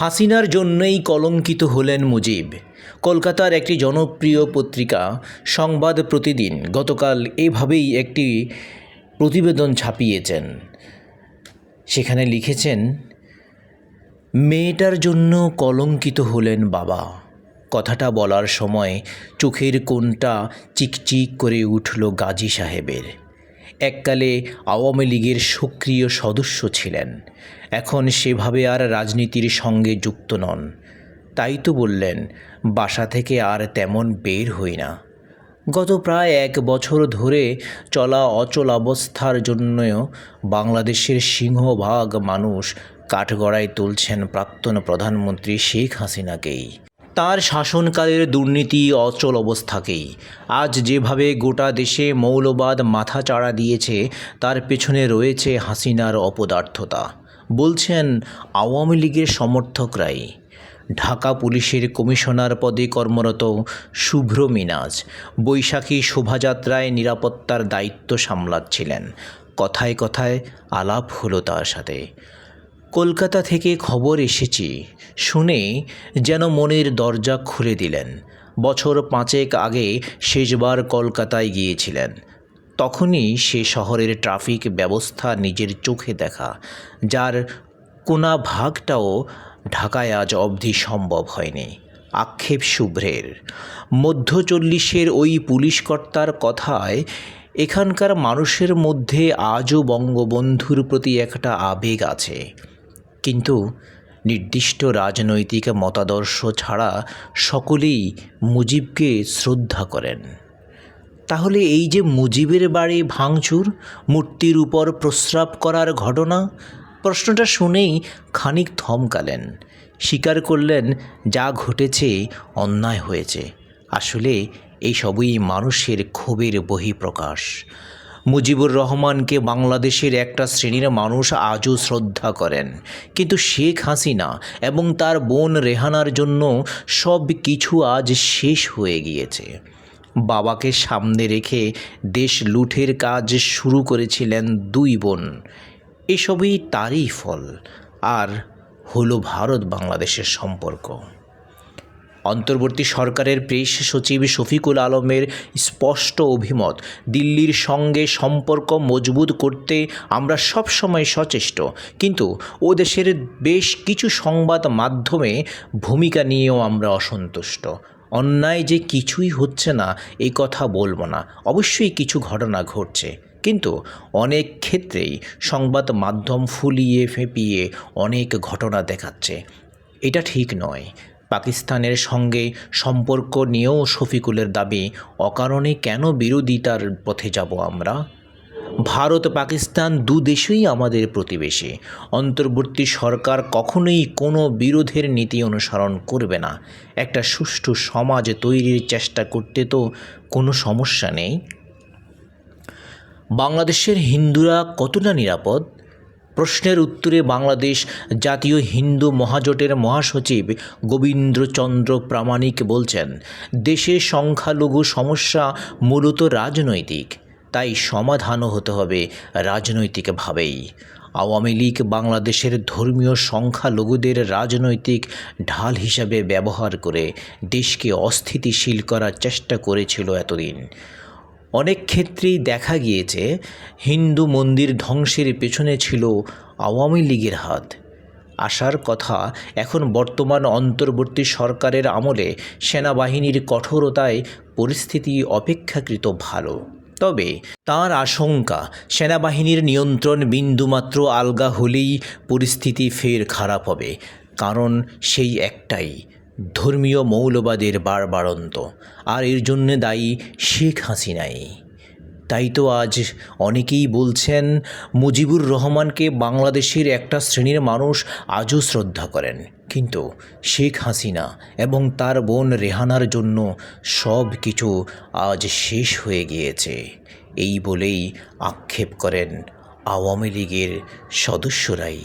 হাসিনার জন্যই কলঙ্কিত হলেন মুজিব। কলকাতার একটি জনপ্রিয় পত্রিকা সংবাদ প্রতিদিন গতকাল এভাবেই একটি প্রতিবেদন ছাপিয়েছেন। সেখানে লিখেছেন, মেয়েটার জন্য কলঙ্কিত হলেন বাবা। কথাটা বলার সময় চোখের কোনটা চিকচিক করে উঠল গাজী সাহেবের। এককালে আওয়ামী লীগের সক্রিয় সদস্য ছিলেন। এখন সেভাবে আর রাজনীতির সঙ্গে যুক্ত নন। তাই তো বললেন, বাসা থেকে আর তেমন বের হই না। গত প্রায় এক বছর ধরে চলা অচল অবস্থার জন্য বাংলাদেশের সিংহভাগ মানুষ কাঠগড়ায় তুলছেন প্রাক্তন প্রধানমন্ত্রী শেখ হাসিনাকেই। তার শাসনকালের দুর্নীতি অচল অবস্থাকেই। আজ যেভাবে গোটা দেশে মৌলবাদ মাথা চাড়া দিয়েছে, তার পেছনে রয়েছে হাসিনার অপদার্থতা। বলছেন আওয়ামী লীগের সমর্থকরাই। ঢাকা পুলিশের কমিশনার পদে কর্মরত শুভ্র মিনাজ বৈশাখী শোভাযাত্রায় নিরাপত্তার দায়িত্ব সামলাচ্ছিলেন। কথায় কথায় আলাপ হলো তার সাথে। কলকাতা থেকে খবর এসেছি, শুনে যেন মনের দরজা খুলে দিলেন। বছর পাঁচেক আগে শেষবার কলকাতায় গিয়েছিলেন। তখনই সে শহরের ট্রাফিক ব্যবস্থা নিজের চোখে দেখা, যার কোনা ভাগটাও ঢাকায় আজ অবধি সম্ভব হয়নি। আক্ষেপ শুভ্রের। মধ্য চল্লিশের ওই পুলিশকর্তার কথায় এখানকার মানুষের মধ্যে আজও বঙ্গবন্ধুর প্রতি একটা আবেগ আছে। কিন্তু নির্দিষ্ট রাজনৈতিক মতাদর্শ ছাড়া সকলেই মুজিবকে শ্রদ্ধা করেন। তাহলে এই যে মুজিবের বাড়ি ভাঙচুর, মূর্তির উপর প্রস্রাব করার ঘটনা, প্রশ্নটা শুনেই খানিক থমকালেন। স্বীকার করলেন, যা ঘটেছে অন্যায় হয়েছে। আসলে এই সবই মানুষের ক্ষোভের বহিঃপ্রকাশ। মুজিবুর রহমানকে বাংলাদেশের একটা শ্রেণির মানুষ আজও শ্রদ্ধা করেন। কিন্তু শেখ হাসিনা এবং তার বোন রেহানার জন্য সব কিছু আজ শেষ হয়ে গিয়েছে। বাবাকে সামনে রেখে দেশ লুঠের কাজ শুরু করেছিলেন দুই বোন। এসবই তারই ফল। আর হলো ভারত বাংলাদেশের সম্পর্ক। অন্তর্বর্তী সরকারের প্রেস সচিব শফিকুল আলমের স্পষ্ট অভিমত, দিল্লির সঙ্গে সম্পর্ক মজবুত করতে আমরা সবসময় সচেষ্ট। কিন্তু ও দেশের বেশ কিছু সংবাদ মাধ্যমে ভূমিকা নিয়েও আমরা অসন্তুষ্ট। অন্যায় যে কিছুই হচ্ছে না এই কথা বলব না। অবশ্যই কিছু ঘটনা ঘটছে। কিন্তু অনেক ক্ষেত্রেই সংবাদ মাধ্যম ফুলিয়ে ফেঁপিয়ে অনেক ঘটনা দেখাচ্ছে। এটা ঠিক নয়। পাকিস্তানের সঙ্গে সম্পর্ক নিয়েও শফিকুলের দাবি, অকারণে কেন বিরোধিতার পথে যাব আমরা? ভারত, পাকিস্তান দু দেশই আমাদের প্রতিবেশী। অন্তর্বর্তী সরকার কখনোই কোনো বিরোধের নীতি অনুসরণ করবে না। একটা সুষ্ঠু সমাজ তৈরির চেষ্টা করতে তো কোনো সমস্যা নেই। বাংলাদেশের হিন্দুরা কতটা নিরাপদ? প্রশ্নের উত্তরে বাংলাদেশ জাতীয় হিন্দু মহাজোটের মহাসচিব গোবিন্দ্রচন্দ্র প্রামাণিক বলছেন, দেশে সংখ্যালঘু সমস্যা মূলত রাজনৈতিক, তাই সমাধানও হতে হবে রাজনৈতিকভাবেই। আওয়ামী লীগ বাংলাদেশের ধর্মীয় সংখ্যালঘুদের রাজনৈতিক ঢাল হিসাবে ব্যবহার করে দেশকে অস্থিতিশীল করার চেষ্টা করেছিল এতদিন। অনেক ক্ষেত্রেই দেখা গিয়েছে হিন্দু মন্দির ধ্বংসের পেছনে ছিল আওয়ামী লীগের হাত। আসার কথা এখন বর্তমান অন্তর্বর্তী সরকারের আমলে সেনাবাহিনীর কঠোরতায় পরিস্থিতি অপেক্ষাকৃত ভালো। তবে তার আশঙ্কা, সেনাবাহিনীর নিয়ন্ত্রণ বিন্দুমাত্র আলগা হলেই পরিস্থিতি ফের খারাপ হবে। কারণ সেই একটাই ধর্মীয় মৌলবাদের বাড়বাড়ন্ত আর এর জন্যে দায়ী শেখ হাসিনাই। তাই তো আজ অনেকেই বলছেন, মুজিবুর রহমানকে বাংলাদেশের একটা শ্রেণির মানুষ আজও শ্রদ্ধা করেন। কিন্তু শেখ হাসিনা এবং তার বোন রেহানার জন্য সব কিছু আজ শেষ হয়ে গিয়েছে। এই বলেই আক্ষেপ করেন আওয়ামী লীগের সদস্যরাই।